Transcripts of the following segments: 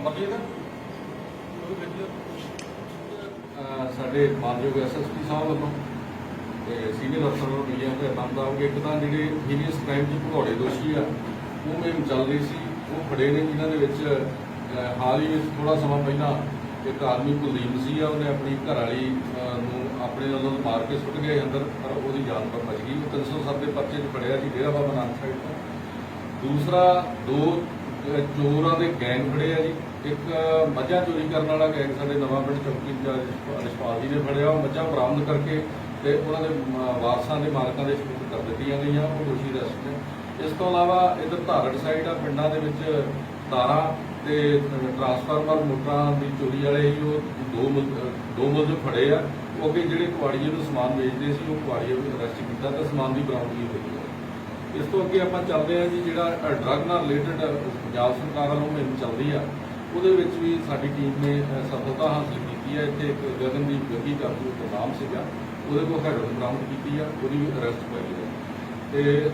ਅਮਰਜੀਤ ਅਹ ਸਾਡੇ ਮਾਨਯੋਗ ਐਸਐਸਪੀ ਸਾਹਿਬ ਵੱਲੋਂ ਤੇ ਸੀਨੀਅਰ ਅਫਸਰ ਵੱਲੋਂ ਮਿਲਿਆ ਹੋਇਆ ਬੰਦ ਆਉਗੇ ਇੱਕ ਤਾਂ ਜਿਹੜੇ ਹੀਨੀਅਸ ਕ੍ਰਾਈਮ ਦੇ ਭਗੌੜੇ ਦੋਸ਼ੀ ਆ, ਉਹ ਮੇਮ ਚੱਲ ਰਹੀ ਸੀ। ਉਹ ਫੜੇ ਨੇ ਜਿਨ੍ਹਾਂ ਦੇ ਵਿੱਚ ਹਾਲ ਹੀ ਵਿੱਚ ਥੋੜਾ ਸਮਾਂ ਪਹਿਲਾਂ ਇੱਕ ਆਦਮੀ ਕੁਲਦੀਪ ਸੀ ਆ, ਉਹਨੇ ਆਪਣੀ ਘਰ ਵਾਲੀ ਨੂੰ ਆਪਣੇ ਵੱਲੋਂ ਮਾਰ ਕੇ ਸੁੱਟ ਗਿਆ ਅੰਦਰ, ਪਰ ਉਹਦੀ ਜਾਨ ਪਰ ਬਚ ਗਈ। ਉਹ 307 ਦੇ ਪਰਚੇ 'ਚ ਫੜਿਆ ਸੀ, ਡੇਰਾ ਬਾਬਾ ਨਾਨਕ ਸਾਹਿਬ ਤੋਂ। ਦੂਸਰਾ, ਦੋ ਚੋਰਾਂ ਦੇ ਗੈਂਗ ਫੜੇ ਆ ਜੀ। ਇੱਕ ਮੱਝਾਂ ਚੋਰੀ ਕਰਨ ਵਾਲਾ ਗੈਂਗ ਸਾਡੇ ਨਵਾਂ ਪਿੰਡ ਚੌਕੀ ਇੰਚਾਰਜ ਰਿਸ਼ਪਾਲ ਜੀ ਨੇ ਫੜਿਆ। ਉਹ ਮੱਝਾਂ ਬਰਾਮਦ ਕਰਕੇ ਤੇ ਉਹਨਾਂ ਦੇ ਵਾਰਸਾਂ ਦੇ ਮਾਲਕਾਂ ਦੇ ਸਪੁਰਦ ਕਰ ਦਿੱਤੀਆਂ ਗਈਆਂ। ਉਹ ਦੋਸ਼ੀ ਅਰੈਸਟ ਨੇ। ਇਸ ਤੋਂ ਇਲਾਵਾ ਇਧਰ ਧਾਰੜ ਸਾਈਡ ਆ, ਪਿੰਡਾਂ ਦੇ ਵਿੱਚ ਤਾਰਾਂ ਤੇ ਟਰਾਂਸਫਾਰਮਰ ਮੋਟਰਾਂ ਦੀ ਚੋਰੀ ਵਾਲੇ ਹੀ ਉਹ ਦੋ ਮੁਲ- ਦੋ ਮੁਲਜ਼ਮ ਫੜੇ ਆ। ਉਹ ਅੱਗੇ ਜਿਹੜੇ ਕੁਆੜੀਏ ਨੂੰ ਸਮਾਨ ਵੇਚਦੇ ਸੀ, ਉਹ ਕੁਆੜੀਏ ਨੂੰ ਅਰੈਸਟ ਕੀਤਾ ਤੇ ਸਮਾਨ ਦੀ ਬਰਾਮਦਗੀ ਹੋਈ। ਹੈ ਇਸ ਤੋਂ ਅੱਗੇ ਆਪਾਂ ਚੱਲਦੇ ਹਾਂ ਜੀ, ਜਿਹੜਾ ਡਰੱਗ ਨਾਲ ਰਿਲੇਟਡ ਪੰਜਾਬ ਸਰਕਾਰ ਵੱਲੋਂ ਮੁਹਿੰਮ ਚੱਲਦੀ ਆ, ਉਹਦੇ ਵਿੱਚ ਵੀ ਸਾਡੀ ਟੀਮ ਨੇ ਸਫਲਤਾ ਹਾਸਲ ਕੀਤੀ ਹੈ ਇੱਥੇ ਇੱਕ ਗਗਨਦੀਪ ਗੱਗੀ ਦਾ ਜੋ ਨਾਮ ਸੀਗਾ, ਉਹਦੇ ਕੋਲ ਹੈਰੋਇਨ ਬਰਾਮਦ ਕੀਤੀ ਆ, ਉਹਦੀ ਵੀ ਅਰੈਸਟ ਹੋਈ ਹੈ ਤੇ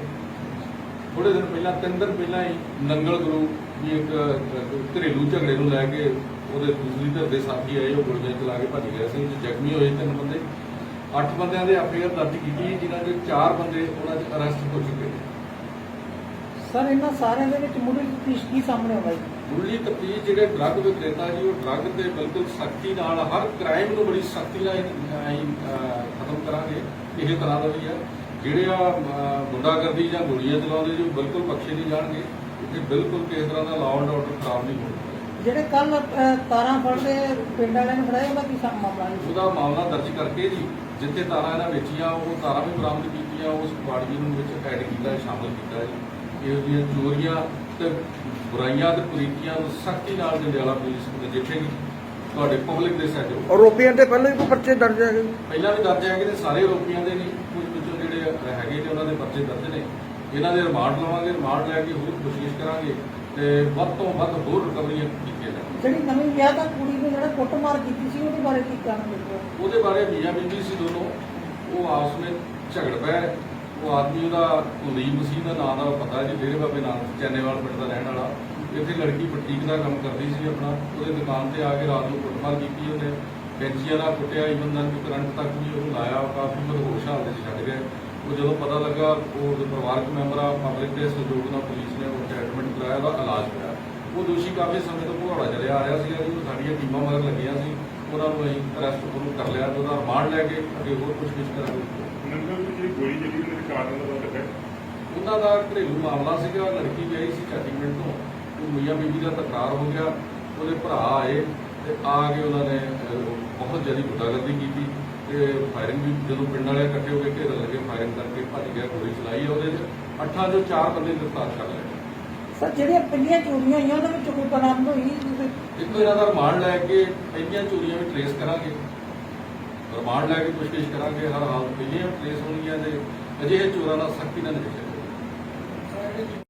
ਥੋੜੇ ਦਿਨ ਪਹਿਲਾਂ, ਤਿੰਨ ਦਿਨ ਪਹਿਲਾਂ ਹੀ ਨੰਗਲ ਗੁਰੂ ਵੀ ਇੱਕ ਘਰੇਲੂ ਝਗੜੇ ਨੂੰ ਲੈ ਕੇ ਉਹਦੇ ਦੂਸਰੀ ਧਿਰ ਦੇ ਸਾਥੀ ਆਏ, ਉਹ ਗੋਲੀਆਂ ਚਲਾ ਕੇ ਭੱਜ ਗਏ ਸੀ ਜ਼ਖਮੀ ਹੋਏ ਤਿੰਨ ਬੰਦੇ। ਅੱਠ ਬੰਦਿਆਂ ਦੇ ਐਫਆਈਆਰ ਦਰਜ ਕੀਤੀ ਜਿਨ੍ਹਾਂ ਦੇ ਚਾਰ ਬੰਦੇ ਉਹਨਾਂ 'ਚ ਅਰੈਸਟ ਹੋ ਚੁੱਕੇ ਨੇ। ਸਰ ਇਹਨਾਂ ਸਾਰਿਆਂ ਦੇ ਵਿੱਚ ਮੁੱਢਲੀ ਤਫਤੀਸ਼ ਕੀ ਸਾਹਮਣੇ ਆਉਂਦਾ ਜੀ? ਮੁੱਢਲੀ ਤਫਤੀਸ਼ ਜਿਹੜੇ ਡਰੱਗ ਵਿਕਰੇਤਾ ਜੀ ਉਹ ਡਰੱਗ ਤੇ ਬਿਲਕੁਲ ਸਖਤੀ ਨਾਲ ਹਰ ਕ੍ਰਾਈਮ ਨੂੰ ਬੜੀ ਸਖਤੀ ਨਾਲ ਅਸੀਂ ਖਤਮ ਕਰਾਂਗੇ। ਇਹ ਤਰ੍ਹਾਂ ਦਾ ਵੀ ਹੈ ਜਿਹੜੇ ਆ ਗੁੰਡਾਗਰਦੀ ਜਾਂ ਗੋਲੀਆਂ ਚਲਾਉਂਦੇ ਜੋ ਬਿਲਕੁਲ ਬਖਸ਼ੇ ਨਹੀਂ ਜਾਣਗੇ। ਇੱਥੇ ਬਿਲਕੁਲ ਕਿਸੇ ਤਰ੍ਹਾਂ ਦਾ ਲਾਅ ਐਂਡ ਆਰਡਰ ਖਰਾਬ ਨਹੀਂ ਹੋਣਾ। ਜਿਹੜੇ ਕੱਲ ਤਾਰਾਂ ਫੜਦੇ ਪਿੰਡ ਵਾਲਿਆਂ ਨੇ ਫੜਾਇਆ ਉਹਦਾ ਕੀ ਮਾਮਲਾ ਜੀ? ਉਹਦਾ ਮਾਮਲਾ ਦਰਜ ਕਰਕੇ ਜੀ ਜਿੱਥੇ ਤਾਰਾਂ ਇਹਨਾਂ ਵੇਚੀਆਂ ਉਹ ਤਾਰਾਂ ਵੀ ਬਰਾਮਦ ਕੀਤੀਆਂ ਉਸ ਕੁਆੜੀਏ ਨੂੰ ਵਿੱਚ ਐਡ ਕੀਤਾ ਸ਼ਾਮਲ ਕੀਤਾ ਜੀ। ਇਹ ਦੀਆਂ ਚੋਰੀਆਂ ਤੇ ਬੁਰਾਈਆਂ ਤੇ ਕੁਰੀਤੀਆਂ ਨੂੰ ਸਖਤੀ ਨਾਲ ਜੰਡਿਆਲਾ ਪੁਲਿਸ ਨਜਿੱਠੇਗੀ ਤੁਹਾਡੇ ਪਬਲਿਕ ਦੇ ਸਹਿਯੋਗ ਆਰੋਪੀਆਂ ਤੇ ਪਹਿਲਾਂ ਹੀ ਕੋਈ ਪਰਚੇ ਦਰਜ ਹੈਗੇ? ਪਹਿਲਾਂ ਵੀ ਦਰਜ ਹੈਗੇ ਨੇ ਸਾਰੇ ਰੋਪੀਆਂ ਦੇ ਨਹੀਂ ਕੁਝ ਵਿੱਚੋਂ ਜਿਹੜੇ ਹੈਗੇ ਨੇ ਉਹਨਾਂ ਦੇ ਪਰਚੇ ਦਰਜ ਨੇ। ਇਹਨਾਂ ਦੇ ਰਿਮਾਂਡ ਲਵਾਂਗੇ ਰਿਮਾਂਡ ਲੈ ਕੇ ਹੋਰ ਕੋਸ਼ਿਸ਼ ਕਰਾਂਗੇ ਤੇ ਵੱਧ ਤੋਂ ਵੱਧ ਹੋਰ ਰਿਕਵਰੀਆਂ ਕੀਤੀਆਂ ਜਾਣ। ਜਿਹੜੀ ਨਵੀਂ ਵਿਆਹ ਦਾ ਕੁੜੀ ਨੂੰ ਜਿਹੜਾ ਕੁੱਟਮਾਰ ਕੀਤੀ ਸੀ ਉਹਦੇ ਬਾਰੇ ਕੀ ਕਹਿਣਾ ਚਾਹੁੰਦੇ ਹੋ ਉਹਦੇ ਬਾਰੇ ਮੀਆਂ ਬੀਬੀ ਸੀ ਦੋਨੋਂ ਉਹ ਆਪਸ ਵਿੱਚ ਝਗੜ ਪਏ। ਉਹ ਆਦਮੀ ਉਹਦਾ ਕੁਲਦੀਪ ਮਸੀਹ ਦਾ ਨਾਮ ਦਾ ਪਤਾ ਜੀ, ਡੇਰੇ ਬਾਬੇ ਨਾਮ ਚੈਨੇਵਾਲ ਪਿੰਡ ਦਾ ਰਹਿਣ ਵਾਲਾ। ਇੱਥੇ ਲੜਕੀ ਬੁਟੀਕ ਦਾ ਕੰਮ ਕਰਦੀ ਸੀ ਆਪਣਾ। ਉਹਦੇ ਦੁਕਾਨ ਤੇ ਆ ਕੇ ਰਾਤ ਨੂੰ ਕੁੱਟਮਾਰ ਕੀਤੀ ਉਹਨੇ। ਕੈਂਚੀਆਂ ਨਾਲ ਕੁੱਟਿਆ ਈਵਨ ਨਾਲ ਕਿ ਕਰੰਟ ਤੱਕ ਵੀ ਉਹਨੂੰ ਲਾਇਆ। ਕਾਫੀ ਮਦਹੋਸ਼ ਹਾਲਤ 'ਚ ਛੱਡ ਗਿਆ। ਉਹ ਜਦੋਂ ਪਤਾ ਲੱਗਾ, ਉਹ ਉਹਦੇ ਪਰਿਵਾਰਕ ਮੈਂਬਰਾਂ ਪਬਲਿਕ ਦੇ ਸਹਿਯੋਗ ਨਾਲ ਪੁਲਿਸ ਨੇ ਉਹ ਟ੍ਰੀਟਮੈਂਟ ਕਰਾਇਆ, ਉਹਦਾ ਇਲਾਜ ਹੋਇਆ ਉਹ ਦੋਸ਼ੀ ਕਾਫੀ ਸਮੇਂ ਤੋਂ ਭਗੌੜਾ ਚੱਲਿਆ ਆ ਰਿਹਾ ਸੀ ਉਹ ਸਾਡੀਆਂ ਟੀਮਾਂ ਮਗਰ ਲੱਗੀਆਂ ਸੀ। ਉਹਨਾਂ ਨੂੰ ਅਸੀਂ ਅਰੈਸਟ ਉਹਨੂੰ ਕਰ ਲਿਆ ਤੇ ਉਹਦਾ ਰਿਮਾਂਡ ਲੈ ਕੇ ਅੱਗੇ ਹੋਰ ਪੁੱਛਗਿੱਛ ਕਰਾਂਗੇ ਨੰਗਲ ਦੀ ਜਿਹੜੀ ਗੋਲੀ ਚੱਲੀ ਉਹਦੇ ਕਾਰਨ ਦਾ ਪਤਾ ਉਹਨਾਂ ਦਾ ਘਰੇਲੂ ਮਾਮਲਾ ਸੀਗਾ ਲੜਕੀ ਗਈ ਸੀ ਚੰਡੀਗੜ੍ਹ ਤੋਂ। ਉਹ ਮੀਆਂ ਬੀਬੀ ਦਾ ਤਕਰਾਰ ਹੋ ਗਿਆ ਉਹਦੇ ਭਰਾ ਆਏ ਤੇ ਆ ਕੇ ਉਹਨਾਂ ਨੇ ਬਹੁਤ ਜ਼ਿਆਦਾ ਗੁੰਡਾਗਰਦੀ ਕੀਤੀ ਤੇ ਫਾਇਰਿੰਗ ਵੀ ਜਦੋਂ ਪਿੰਡ ਵਾਲੇ ਇਕੱਠੇ ਹੋ ਕੇ ਘੇਰਨ ਲੱਗੇ ਫਾਇਰਿੰਗ ਕਰਕੇ ਭੱਜ ਗਿਆ ਗੋਲੀ ਚਲਾਈ ਉਹਦੇ 'ਚ ਅੱਠਾਂ ਚੋਂ ਚਾਰ ਬੰਦੇ ਗ੍ਰਿਫਤਾਰ ਕਰ ਲਏ। ਸਰ, ਜਿਹੜੀਆਂ ਪਹਿਲੀਆਂ ਚੋਰੀਆਂ ਹੋਈਆਂ, ਉਹਨਾਂ ਵਿੱਚ ਕੋਈ ਬਰਾਮਦ ਹੋਈ। ਤੁਸੀਂ ਇੱਕ ਇਹਨਾਂ ਦਾ ਰਿਮਾਂਡ ਲੈ ਕੇ ਪਹਿਲੀਆਂ ਚੋਰੀਆਂ ਵੀ ਟਰੇਸ ਕਰਾਂਗੇ। ਰਿਮਾਂਡ ਲੈ ਕੇ ਪੁੱਛਗਿੱਛ ਕਰਾਂਗੇ, ਹਰ ਹਾਲ ਪਹਿਲੀਆਂ ਟਰੇਸ ਹੋਣਗੀਆਂ ਤੇ ਅਜਿਹੇ ਚੋਰਾਂ ਨਾਲ ਸਖਤੀ ਨਾਲ ਨਿਪਟਾਂਗੇ